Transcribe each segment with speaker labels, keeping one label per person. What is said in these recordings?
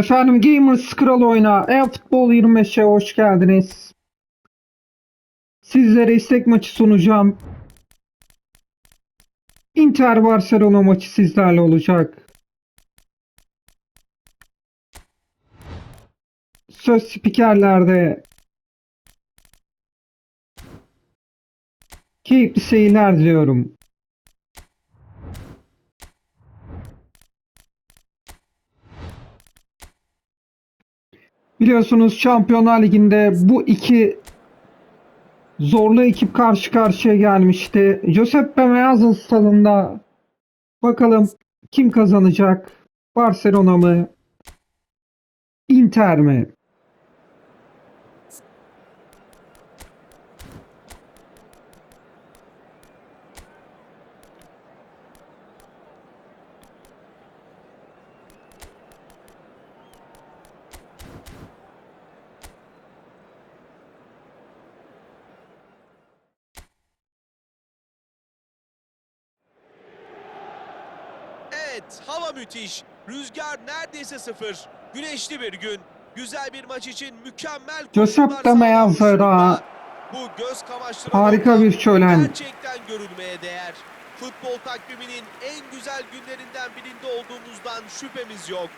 Speaker 1: Efendim Gamers Kral oyna. E-Futbol 25'e hoş geldiniz. Sizlere istek maçı sunacağım. Inter Barcelona maçı sizlerle olacak. Söz spikerlerde keyifli seyirler diliyorum. Biliyorsunuz Şampiyonlar Ligi'nde bu iki zorlu ekip karşı karşıya gelmişti. Giuseppe Meazza stadında bakalım kim kazanacak? Barcelona mı? Inter mi?
Speaker 2: Evet, hava müthiş. Rüzgar neredeyse sıfır. Güneşli bir gün. Güzel bir maç için mükemmel
Speaker 1: Giuseppe
Speaker 2: koşullar sağlanmış
Speaker 1: Meazza.
Speaker 2: durumda. Bu göz kamaştıran
Speaker 1: Harika bir şölen.
Speaker 2: Gerçekten görülmeye değer. Futbol takviminin en güzel günlerinden birinde olduğumuzdan şüphemiz yok.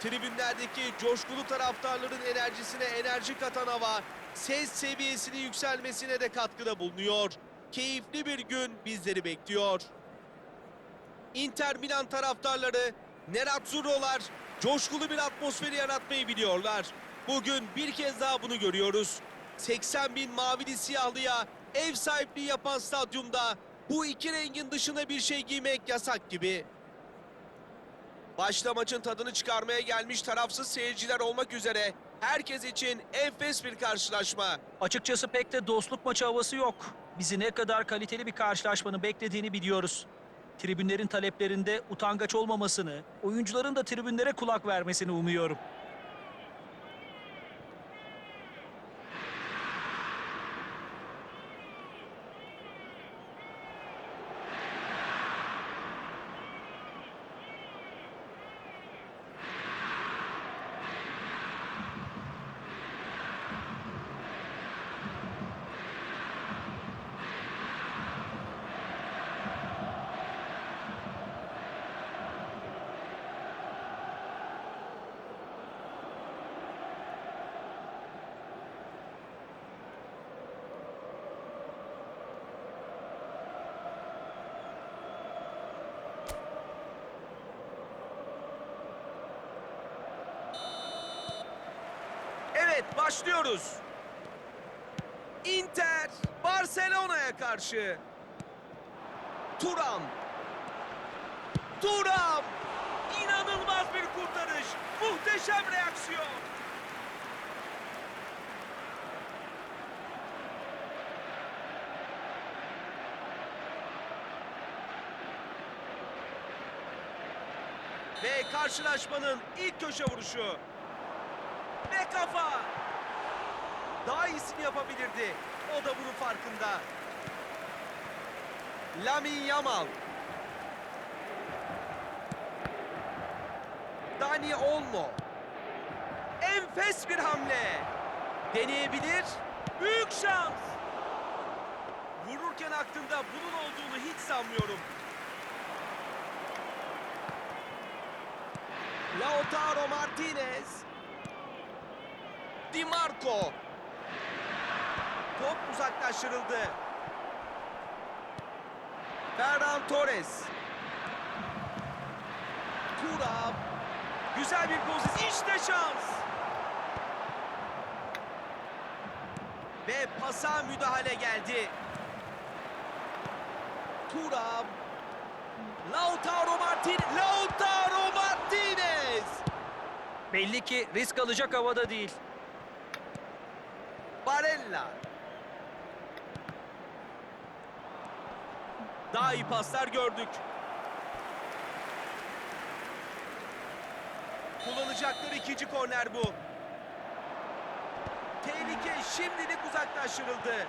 Speaker 2: Tribünlerdeki coşkulu taraftarların enerjisine enerji katan hava, ses seviyesinin yükselmesine de katkıda bulunuyor. Keyifli bir gün bizleri bekliyor. Inter Milan taraftarları Nerazzurro'lar coşkulu bir atmosferi yaratmayı biliyorlar. Bugün bir kez daha bunu görüyoruz. 80 bin mavili siyahlıya ev sahipliği yapan stadyumda bu iki rengin dışına bir şey giymek yasak gibi. Başta maçın tadını çıkarmaya gelmiş tarafsız seyirciler olmak üzere herkes için enfes bir karşılaşma.
Speaker 3: Açıkçası pek de dostluk maçı havası yok. Bizi ne kadar kaliteli bir karşılaşmanın beklediğini biliyoruz. Tribünlerin taleplerinde utangaç olmamasını, oyuncuların da tribünlere kulak vermesini umuyorum.
Speaker 2: Evet başlıyoruz. Inter Barcelona'ya karşı. Turam. Turam. İnanılmaz bir kurtarış. Muhteşem reaksiyon. Ve karşılaşmanın ilk köşe vuruşu. Ve kafa. Daha iyisini yapabilirdi. O da bunun farkında. Lamin Yamal. Dani Olmo. Enfes bir hamle. Deneyebilir. Büyük şans. Vururken aklında bunun olduğunu hiç sanmıyorum. Lautaro Martinez. Di Marco. Top uzaklaştırıldı. Ferran Torres. Turam. Güzel bir pozisyon. İşte şans. Ve pasa müdahale geldi. Turam. Lautaro Martinez. Lautaro Martinez.
Speaker 3: Belli ki risk alacak havada değil.
Speaker 2: Barella. Daha iyi paslar gördük. Kullanacakları ikinci korner bu. Tehlike şimdilik uzaklaştırıldı.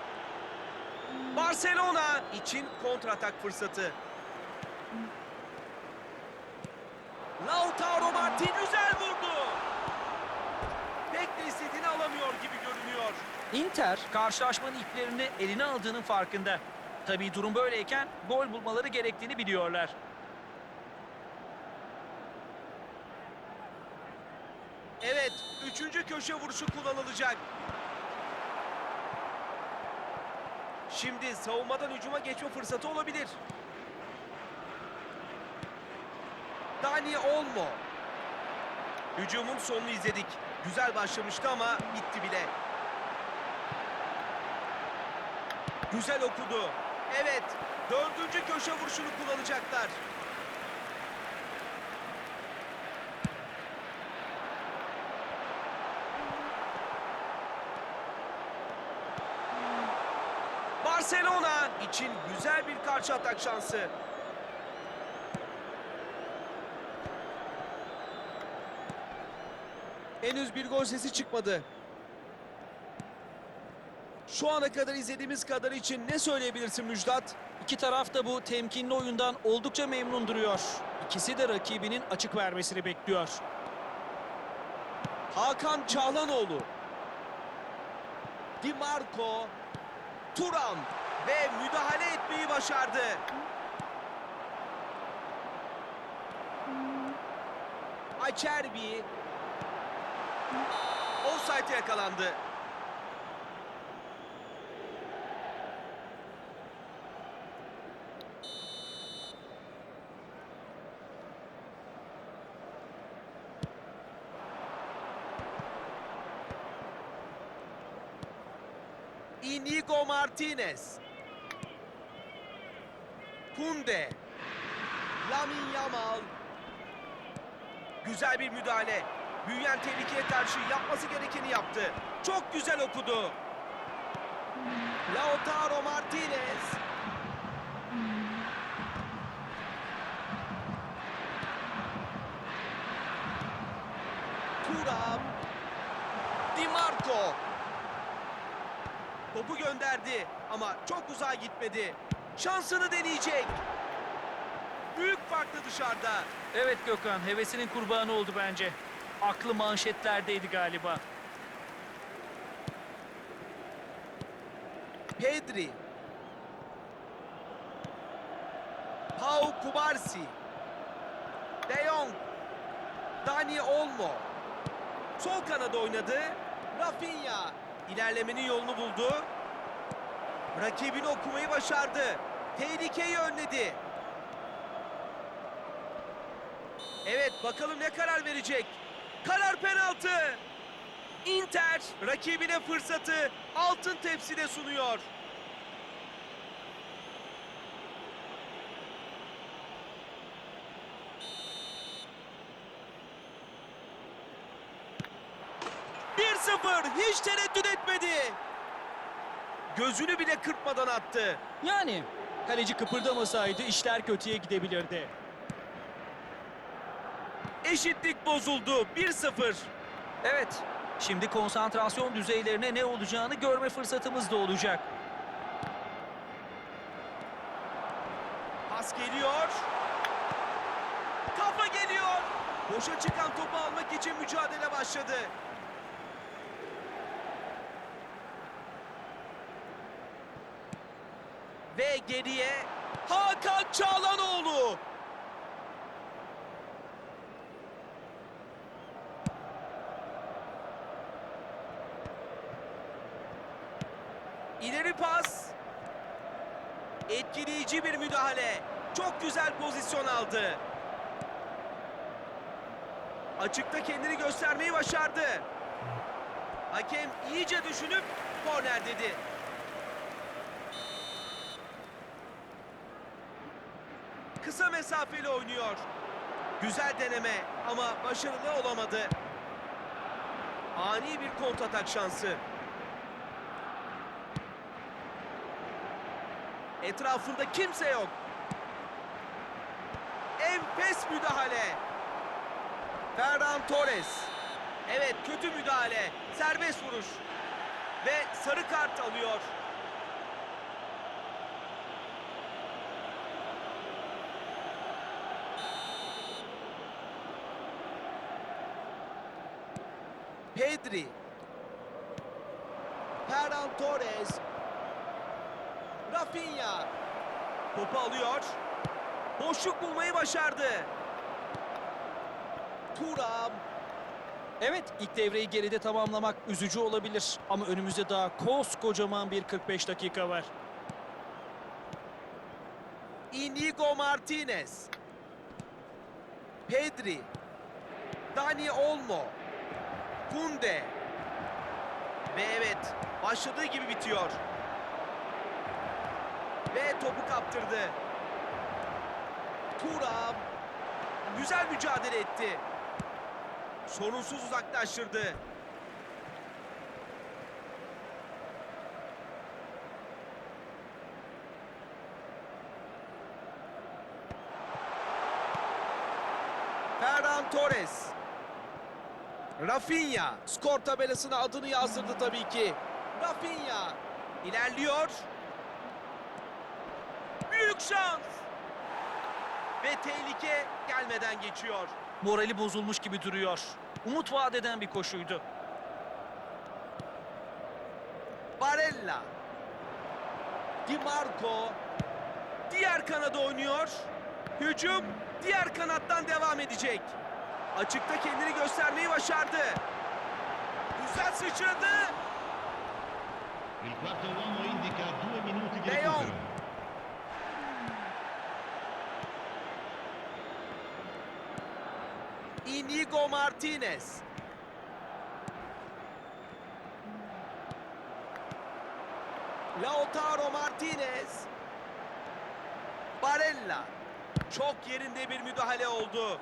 Speaker 2: Barcelona için kontratak fırsatı. Lautaro Martin güzel vurdu. alamıyor gibi görünüyor.
Speaker 3: Inter karşılaşmanın iplerini eline aldığının farkında. Tabii durum böyleyken gol bulmaları gerektiğini biliyorlar.
Speaker 2: Evet, üçüncü köşe vuruşu kullanılacak. Şimdi savunmadan hücuma geçme fırsatı olabilir. Dani Olmo. Hücumun sonunu izledik. Güzel başlamıştı ama bitti bile. Güzel okudu. Evet, dördüncü köşe vuruşunu kullanacaklar. Barcelona için güzel bir karşı atak şansı. Henüz bir gol sesi çıkmadı. Şu ana kadar izlediğimiz kadar için ne söyleyebilirsin Müjdat?
Speaker 3: İki taraf da bu temkinli oyundan oldukça memnun duruyor. İkisi de rakibinin açık vermesini bekliyor.
Speaker 2: Hakan Çağlanoğlu. Di Marco. Turan ve müdahale etmeyi başardı. Acerbi. Offside'e yakalandı. Inigo Martinez. Kunde. Lamin Yamal. Güzel bir müdahale. Büyüyen tehlikeye karşı yapması gerekeni yaptı. Çok güzel okudu. Lautaro Martinez. Turam. Di Marco. Topu gönderdi ama çok uzağa gitmedi. Şansını deneyecek. Büyük farklı dışarıda.
Speaker 3: Evet Gökhan, hevesinin kurbanı oldu bence. Aklı manşetlerdeydi galiba.
Speaker 2: Pedri. Pau Kubarsi. De Jong. Dani Olmo. Sol kanada oynadı. Rafinha. İlerlemenin yolunu buldu. Rakibini okumayı başardı. Tehlikeyi önledi. Evet bakalım ne karar verecek. Karar penaltı. Inter rakibine fırsatı altın tepside sunuyor. Bir sıfır hiç tereddüt etmedi. Gözünü bile kırpmadan attı.
Speaker 3: Yani kaleci kıpırdamasaydı işler kötüye gidebilirdi.
Speaker 2: Eşitlik bozuldu. 1-0.
Speaker 3: Evet, şimdi konsantrasyon düzeylerine ne olacağını görme fırsatımız da olacak.
Speaker 2: Pas geliyor. Kafa geliyor. Boşa çıkan topu almak için mücadele başladı. Ve geriye Hakan Çağlanoğlu. İleri pas. Etkileyici bir müdahale. Çok güzel pozisyon aldı. Açıkta kendini göstermeyi başardı. Hakem iyice düşünüp korner dedi. Mesafeli oynuyor. Güzel deneme ama başarılı olamadı. Ani bir kontratak şansı. Etrafında kimse yok. Enfes müdahale. Ferran Torres. Evet kötü müdahale. Serbest vuruş. Ve sarı kart alıyor. Pedri. Ferran Torres. Rafinha. Topu alıyor. Boşluk bulmayı başardı. Turam.
Speaker 3: Evet, ilk devreyi geride tamamlamak üzücü olabilir. Ama önümüzde daha koskocaman bir 45 dakika var.
Speaker 2: Inigo Martinez. Pedri. Dani Olmo. Kunde. Ve evet, başladığı gibi bitiyor. Ve topu kaptırdı. Turam. Güzel mücadele etti. Sorunsuz uzaklaştırdı. Ferran Torres. Rafinha skor tabelasına adını yazdırdı tabii ki. Rafinha ilerliyor. Büyük şans. Ve tehlike gelmeden geçiyor.
Speaker 3: Morali bozulmuş gibi duruyor. Umut vaat eden bir koşuydu.
Speaker 2: Barella. Di Marco. Diğer kanada oynuyor. Hücum diğer kanattan devam edecek. Açıkta kendini göstermeyi başardı. Güzel sıçradı. De Jong. Inigo Martinez. Lautaro Martinez. Barella. Çok yerinde bir müdahale oldu.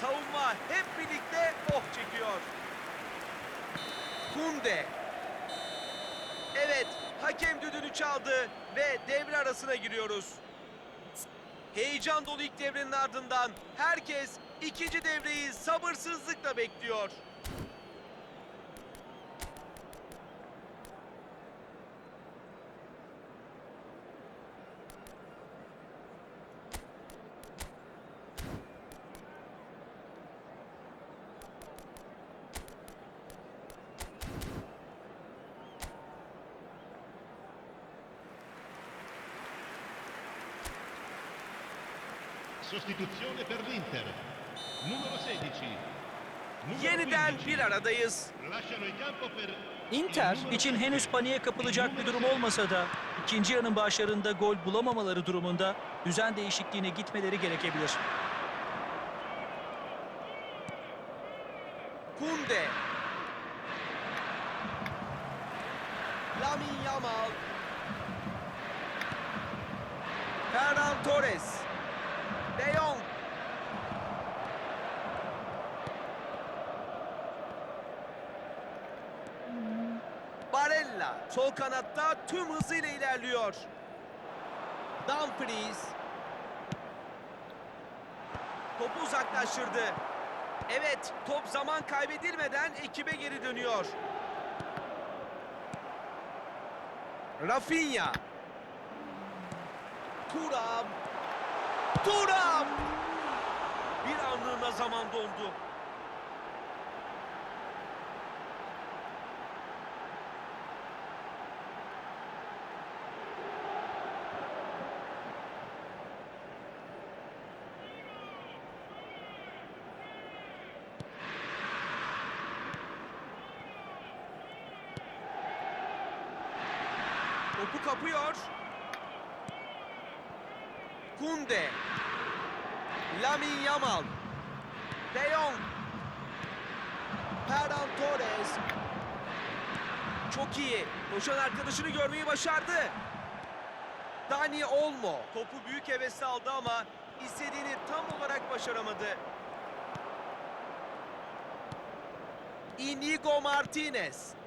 Speaker 2: Savunma hep birlikte oh çekiyor. Kunde. Evet, hakem düdüğünü çaldı ve devre arasına giriyoruz. Heyecan dolu ilk devrenin ardından herkes ikinci devreyi sabırsızlıkla bekliyor.
Speaker 4: Sostituzione per l'Inter. Numero 16. Numero
Speaker 2: Yeniden
Speaker 4: 15.
Speaker 2: bir aradayız.
Speaker 4: Lasciano il campo per
Speaker 3: Inter için
Speaker 4: 7.
Speaker 3: henüz paniğe kapılacak bir durum olmasa da ikinci yarının başlarında gol bulamamaları durumunda düzen değişikliğine gitmeleri gerekebilir.
Speaker 2: Kunde. Lamin Yamal. Ferran Torres. De Jong. Barella sol kanatta tüm hızıyla ilerliyor. Dumfries. Uzaklaştırdı. Evet, top zaman kaybedilmeden ekibe geri dönüyor. Rafinha. Turam. Turam. Bir anlığına zaman dondu. Topu kapıyor. Kunde. Lamin Yamal. De Jong. Ferran Torres. Çok iyi. Koşan arkadaşını görmeyi başardı. Dani Olmo. Topu büyük hevesle aldı ama istediğini tam olarak başaramadı. Inigo Martinez.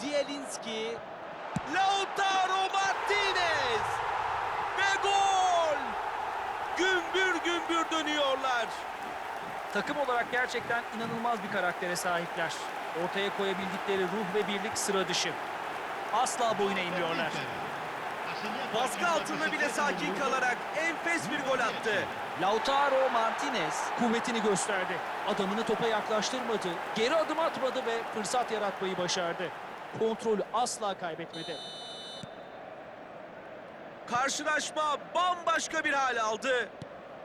Speaker 2: Zielinski. Lautaro Martinez. Ve gol. Gümbür gümbür dönüyorlar.
Speaker 3: Takım olarak gerçekten inanılmaz bir karaktere sahipler. Ortaya koyabildikleri ruh ve birlik sıra dışı. Asla boyun eğmiyorlar.
Speaker 2: Baskı altında bile sakin kalarak enfes bir gol attı.
Speaker 3: Lautaro Martinez kuvvetini gösterdi. Adamını topa yaklaştırmadı, geri adım atmadı ve fırsat yaratmayı başardı. Kontrolü asla kaybetmedi.
Speaker 2: Karşılaşma bambaşka bir hal aldı.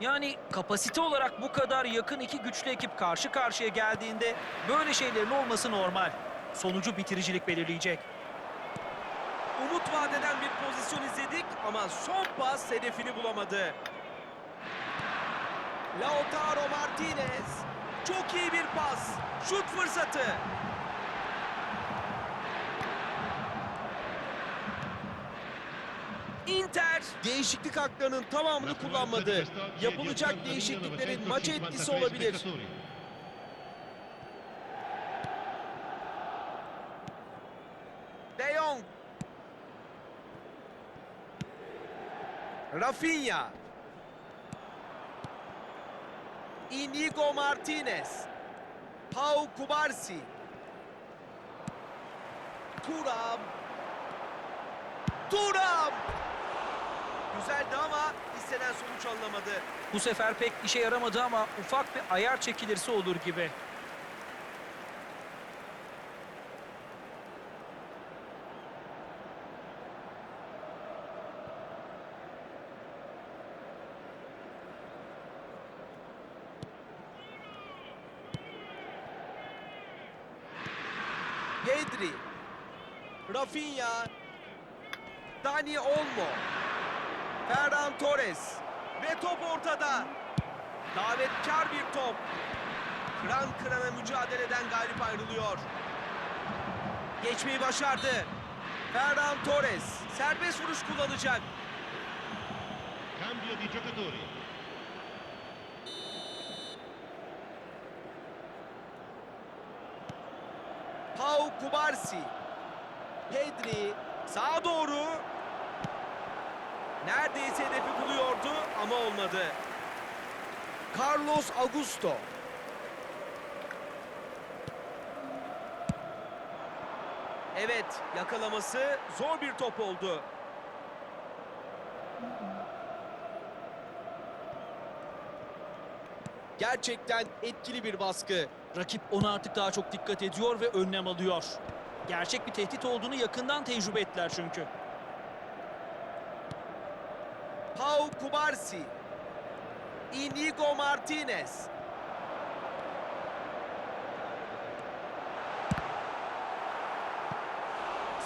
Speaker 3: Yani kapasite olarak bu kadar yakın iki güçlü ekip karşı karşıya geldiğinde böyle şeylerin olması normal. Sonucu bitiricilik belirleyecek.
Speaker 2: Umut vadeden bir pozisyon izledik ama son pas hedefini bulamadı. Lautaro Martinez. Çok iyi bir pas. Şut fırsatı. Inter değişiklik haklarının tamamını kullanmadı. Yapılacak değişikliklerin maça etkisi olabilir. De Jong. Rafinha. Inigo Martinez. Pau Kubarsi. Turam. Turam. Güzeldi ama istenen sonuç alınamadı.
Speaker 3: Bu sefer pek işe yaramadı ama ufak bir ayar çekilirse olur gibi.
Speaker 2: Pedri. Rafinha. Dani Olmo. Ferran Torres. Ve top ortada. Davetkar bir top. Kıran kırana mücadeleden galip ayrılıyor. Geçmeyi başardı. Ferran Torres serbest vuruş kullanacak.
Speaker 4: Cambio di giocatori.
Speaker 2: Pau Kubarsi. Pedri sağa doğru. Neredeyse hedefi buluyordu ama olmadı. Carlos Augusto. Evet, yakalaması zor bir top oldu. Gerçekten etkili bir baskı.
Speaker 3: Rakip ona artık daha çok dikkat ediyor ve önlem alıyor. Gerçek bir tehdit olduğunu yakından tecrübe ettiler çünkü.
Speaker 2: Pau Kubarsi. Inigo Martinez.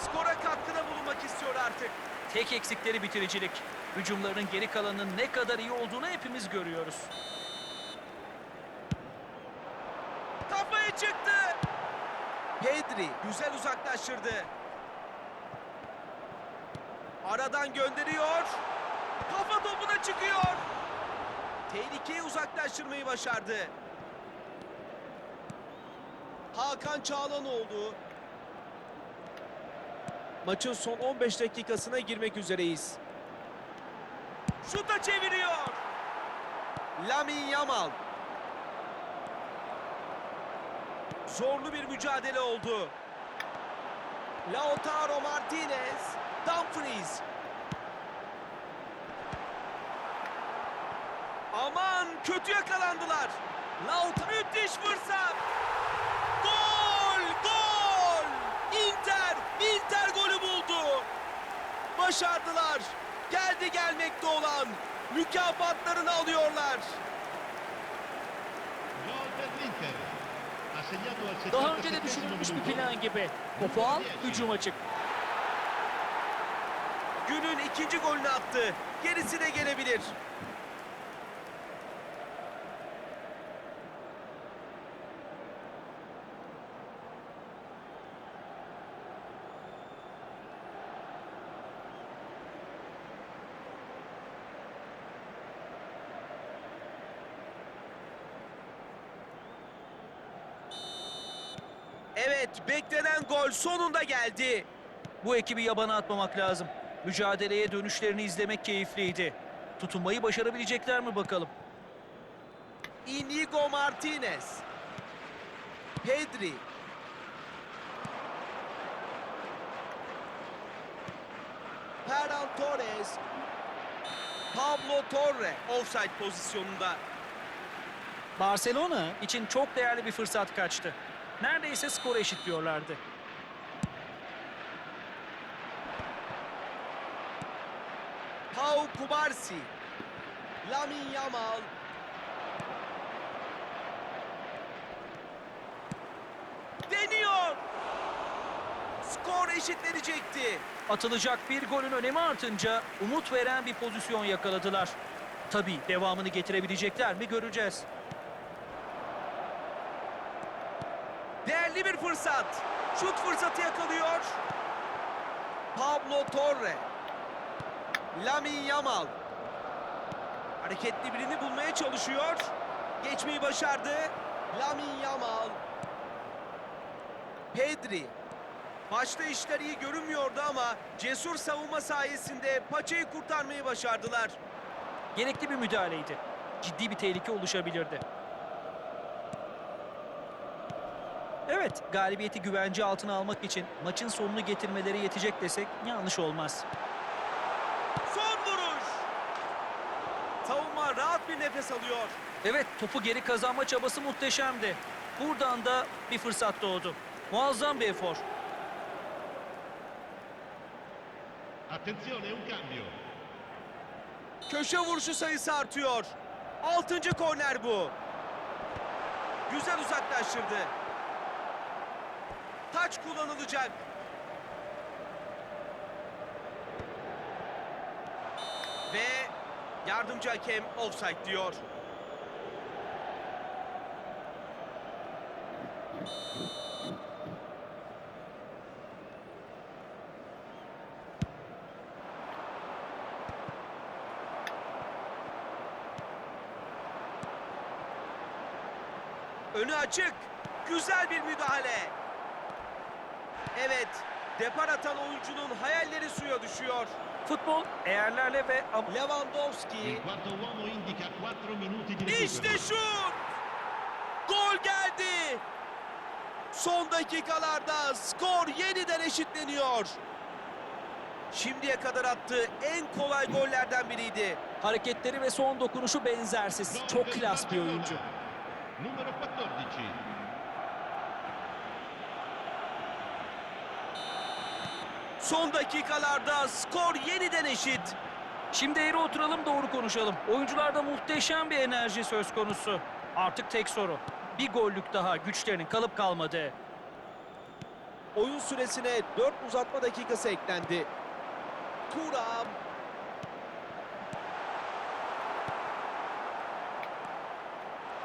Speaker 2: Skora katkıda bulunmak istiyor artık.
Speaker 3: Tek eksikleri bitiricilik. Hücumlarının geri kalanının ne kadar iyi olduğunu hepimiz görüyoruz.
Speaker 2: Kafaya çıktı. Pedri güzel uzaklaştırdı. Aradan gönderiyor. Kafa topuna çıkıyor. Tehlikeyi uzaklaştırmayı başardı. Hakan Çağlanoğlu. Maçın son 15 dakikasına girmek üzereyiz. Şuta çeviriyor. Lamin Yamal. Zorlu bir mücadele oldu. Lautaro Martinez, Dumfries. Aman kötü yakalandılar. Laut müthiş fırsat. Gol! Gol! Inter! Inter golü buldu. Başardılar. Geldi gelmekte olan mükafatlarını alıyorlar.
Speaker 3: Daha önce de
Speaker 4: 77esimo
Speaker 3: düşünülmüş bir plan gibi. Topu al, hücuma çık.
Speaker 2: Günün ikinci golünü attı. Gerisi de gelebilir. Evet, beklenen gol sonunda geldi.
Speaker 3: Bu ekibi yabana atmamak lazım. Mücadeleye dönüşlerini izlemek keyifliydi. Tutunmayı başarabilecekler mi bakalım.
Speaker 2: Inigo Martinez. Pedri. Ferran Torres. Pablo Torre offside pozisyonunda.
Speaker 3: Barcelona için çok değerli bir fırsat kaçtı. Neredeyse skoru eşitliyorlardı.
Speaker 2: Pau Kubarsi. Lamin Yamal. Deniyor. Skor eşitlenecekti.
Speaker 3: Atılacak bir golün önemi artınca umut veren bir pozisyon yakaladılar. Tabii devamını getirebilecekler mi göreceğiz.
Speaker 2: Değerli bir fırsat. Şut fırsatı yakalıyor. Pablo Torre. Lamin Yamal. Hareketli birini bulmaya çalışıyor. Geçmeyi başardı. Lamin Yamal. Pedri. Başta işler iyi görünmüyordu ama cesur savunma sayesinde paçayı kurtarmayı başardılar.
Speaker 3: Gerekli bir müdahaleydi. Ciddi bir tehlike oluşabilirdi. Evet, galibiyeti güvence altına almak için maçın sonunu getirmeleri yetecek desek yanlış olmaz.
Speaker 2: Son vuruş. Savunma rahat bir nefes alıyor.
Speaker 3: Evet, topu geri kazanma çabası muhteşemdi. Buradan da bir fırsat doğdu. Muazzam bir efor.
Speaker 4: Attenzione, un cambio.
Speaker 2: Köşe vuruşu sayısı artıyor. Altıncı korner bu. Güzel uzaklaştırdı. Taç kullanılacak. Ve yardımcı hakem offside diyor. Önü açık. Güzel bir müdahale. Evet, depar atan oyuncunun hayalleri suya düşüyor.
Speaker 3: Futbol eğerlerle ve
Speaker 2: Lewandowski.
Speaker 4: Il quarto uomo indica 4 minuti di recupero.
Speaker 2: İşte şut! Gol geldi! Son dakikalarda skor yeniden eşitleniyor. Şimdiye kadar attığı en kolay gollerden biriydi.
Speaker 3: hareketleri ve son dokunuşu benzersiz. Çok klas bir oyuncu.
Speaker 4: Numero 14.
Speaker 2: Son dakikalarda skor yeniden eşit.
Speaker 3: Şimdi eğri oturalım doğru konuşalım. Oyuncularda muhteşem bir enerji söz konusu. Artık tek soru. Bir gollük daha güçlerinin kalıp kalmadığı.
Speaker 2: Oyun süresine 4 uzatma dakikası eklendi. Turam.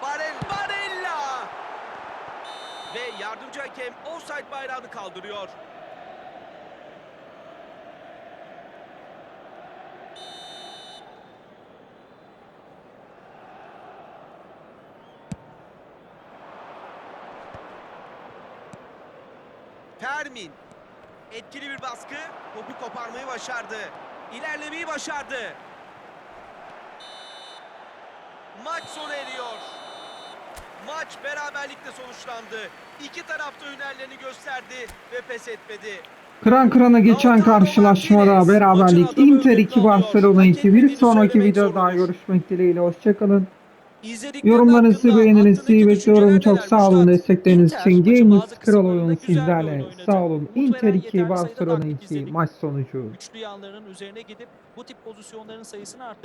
Speaker 2: Barel Barella. Ve yardımcı hakem offside bayrağını kaldırıyor. Termin. Etkili bir baskı. Topu koparmayı başardı. İlerlemeyi başardı. Maç sona eriyor. Maç beraberlikle sonuçlandı. İki taraf da hünerlerini gösterdi ve pes etmedi.
Speaker 1: Kıran kırana geçen karşılaşmada beraberlik Inter 2 Barcelona 2 bir sonraki videoda görüşmek dileğiyle hoşçakalın. Yorumlarınızı beğeninizi bekliyorum. Çok sağ olun destekleriniz için.
Speaker 3: bazı
Speaker 1: Kral oyun sizlerle. Sağ olun. Inter
Speaker 3: veren
Speaker 1: 2
Speaker 3: yeterli sayıda
Speaker 1: Barcelona
Speaker 3: taktik
Speaker 1: 2
Speaker 3: izledik.
Speaker 1: maç sonucu.
Speaker 3: Güçlü yanlarının üzerine gidip bu tip pozisyonların sayısını arttırdı.